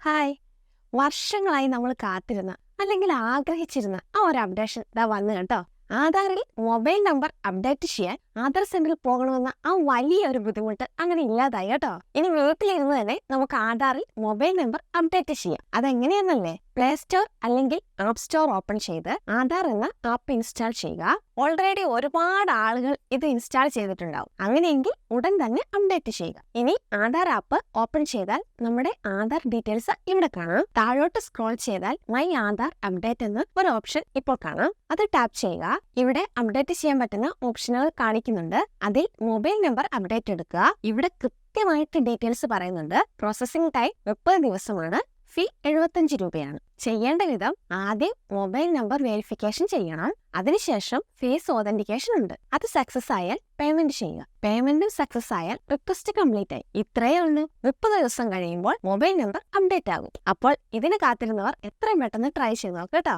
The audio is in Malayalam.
ഹായ്. വർഷങ്ങളായി നമ്മൾ കാത്തിരുന്ന അല്ലെങ്കിൽ ആഗ്രഹിച്ചിരുന്ന ആ ഒരു അപ്ഡേഷൻ ഇതാ വന്നു കേട്ടോ. ആധാറിൽ മൊബൈൽ നമ്പർ അപ്ഡേറ്റ് ചെയ്യാൻ ആധാർ സെന്ററിൽ പോകണമെന്ന ആ വലിയ ഒരു ബുദ്ധിമുട്ട് അങ്ങനെ ഇല്ലാതായി കേട്ടോ. ഇനി വീട്ടിലിരുന്ന് തന്നെ നമുക്ക് ആധാറിൽ മൊബൈൽ നമ്പർ അപ്ഡേറ്റ് ചെയ്യാം. അതെങ്ങനെയാണെന്നല്ലേ പ്ലേ സ്റ്റോർ അല്ലെങ്കിൽ ആപ്പ് സ്റ്റോർ ഓപ്പൺ ചെയ്ത് ആധാർ എന്ന ആപ്പ് ഇൻസ്റ്റാൾ ചെയ്യുക. ഓൾറെഡി ഒരുപാട് ആളുകൾ ഇത് ഇൻസ്റ്റാൾ ചെയ്തിട്ടുണ്ടാവും. അങ്ങനെയെങ്കിൽ ഉടൻ തന്നെ അപ്ഡേറ്റ് ചെയ്യുക. ഇനി ആധാർ ആപ്പ് ഓപ്പൺ ചെയ്താൽ നമ്മുടെ ആധാർ ഡീറ്റെയിൽസ് ഇവിടെ കാണാം. താഴോട്ട് സ്ക്രോൾ ചെയ്താൽ മൈ ആധാർ അപ്ഡേറ്റ് എന്ന ഒരു ഓപ്ഷൻ ഇപ്പോൾ കാണാം. അത് ടാപ്പ് ചെയ്യുക. ഇവിടെ അപ്ഡേറ്റ് ചെയ്യാൻ പറ്റുന്ന ഓപ്ഷനുകൾ കാണിക്കുന്നുണ്ട്. അതിൽ മൊബൈൽ നമ്പർ അപ്ഡേറ്റ് എടുക്കുക. ഇവിടെ കൃത്യമായിട്ട് ഡീറ്റെയിൽസ് പറയുന്നുണ്ട്. പ്രോസസ്സിംഗ് ടൈം മുപ്പത് ദിവസമാണ്. ഫീ എഴുപത്തഞ്ച് രൂപയാണ്. ചെയ്യേണ്ട വിധം ആദ്യം മൊബൈൽ നമ്പർ വെരിഫിക്കേഷൻ ചെയ്യണം. അതിനുശേഷം ഫേസ് ഓതന്റിക്കേഷൻ ഉണ്ട്. അത് സക്സസ് ആയാൽ പേയ്മെന്റ് ചെയ്യുക. പേയ്മെന്റും സക്സസ് ആയാൽ റിക്വസ്റ്റ് കംപ്ലീറ്റ് ആയി. ഇത്രയേ ഉള്ളൂ. മുപ്പത് ദിവസം കഴിയുമ്പോൾ മൊബൈൽ നമ്പർ അപ്ഡേറ്റ് ആകും. അപ്പോൾ ഇതിന് കാത്തിരുന്നവർ എത്രയും പെട്ടെന്ന് ട്രൈ ചെയ്ത് നോക്കാം കേട്ടോ.